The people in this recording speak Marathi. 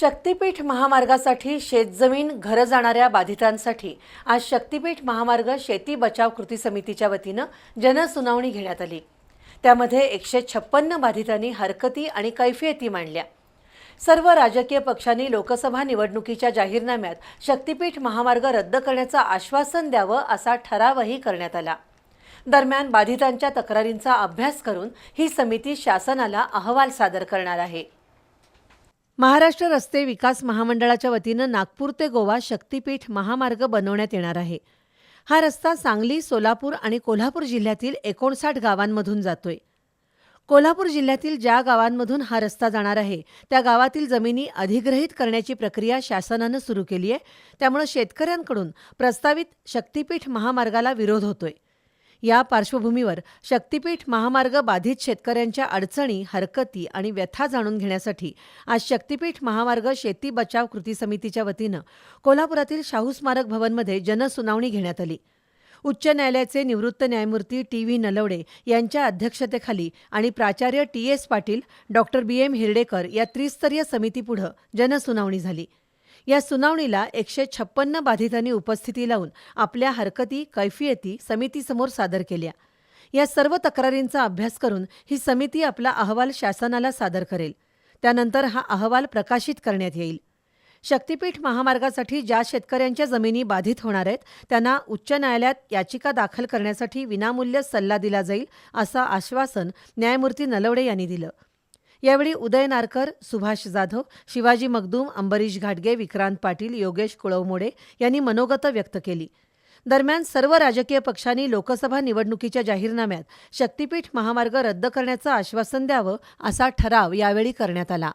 शक्तीपीठ महामार्गासाठी शेतजमीन घरं जाणाऱ्या बाधितांसाठी. आज शक्तीपीठ महामार्ग शेती बचाव कृती समितीच्या वतीनं जनसुनावणी घेण्यात आली. त्यामध्ये एकशे छप्पन्न बाधितांनी हरकती आणि कैफियती मांडल्या. सर्व राजकीय पक्षांनी लोकसभा निवडणुकीच्या जाहीरनाम्यात शक्तीपीठ महामार्ग रद्द करण्याचं आश्वासन द्यावं असा ठरावही करण्यात आला. दरम्यान बाधितांच्या तक्रारींचा अभ्यास करून ही समिती शासनाला अहवाल सादर करणार आहे. महाराष्ट्र रस्ते विकास महामंडळाच्या वतीनं नागपूर ते गोवा शक्तीपीठ महामार्ग बनवण्यात येणार आहे. हा रस्ता सांगली सोलापूर आणि कोल्हापूर जिल्ह्यातील एकोणसाठ गावांमधून जातोय. कोल्हापूर जिल्ह्यातील ज्या गावांमधून हा रस्ता जाणार आहे त्या गावातील जमिनी अधिग्रहित करण्याची प्रक्रिया शासनानं सुरू केली आहे. त्यामुळे शेतकऱ्यांकडून प्रस्तावित शक्तीपीठ महामार्गाला विरोध होतोय. या पार्श्वभूमीवर शक्तीपीठ महामार्ग बाधित शेतकऱ्यांच्या अडचणी हरकती आणि व्यथा जाणून घेण्यासाठी आज शक्तीपीठ महामार्ग शेती बचाव कृती समितीच्या वतीनं कोल्हापुरातील शाहू स्मारक भवनमध्ये जनसुनावणी घेण्यात आली. उच्च न्यायालयाचे निवृत्त न्यायमूर्ती टी व्ही नलवडे यांच्या अध्यक्षतेखाली आणि प्राचार्य T S Patil doctor B M Hiradekar या त्रिस्तरीय समितीपुढं जनसुनावणी झाली. या सुनावणीला एकशे छप्पन्न बाधितांनी उपस्थिती लावून आपल्या हरकती कैफियती समितीसमोर सादर केल्या. या सर्व तक्रारींचा अभ्यास करून ही समिती आपला अहवाल शासनाला सादर करेल. त्यानंतर हा अहवाल प्रकाशित करण्यात येईल. शक्तीपीठ महामार्गासाठी ज्या शेतकऱ्यांच्या जमिनी बाधित होणार आहेत त्यांना उच्च न्यायालयात याचिका दाखल करण्यासाठी विनामूल्य सल्ला दिला जाईल असं आश्वासन न्यायमूर्ती नलवडे यांनी दिलं. यावेळी उदय नारकर सुभाष जाधव शिवाजी मगदूम अंबरीश घाटगे विक्रांत पाटील योगेश कुळवमोडे यांनी मनोगत व्यक्त केली. दरम्यान सर्व राजकीय पक्षांनी लोकसभा निवडणुकीच्या जाहीरनाम्यात शक्तीपीठ महामार्ग रद्द करण्याचं आश्वासन द्यावं असा ठराव यावेळी करण्यात आला.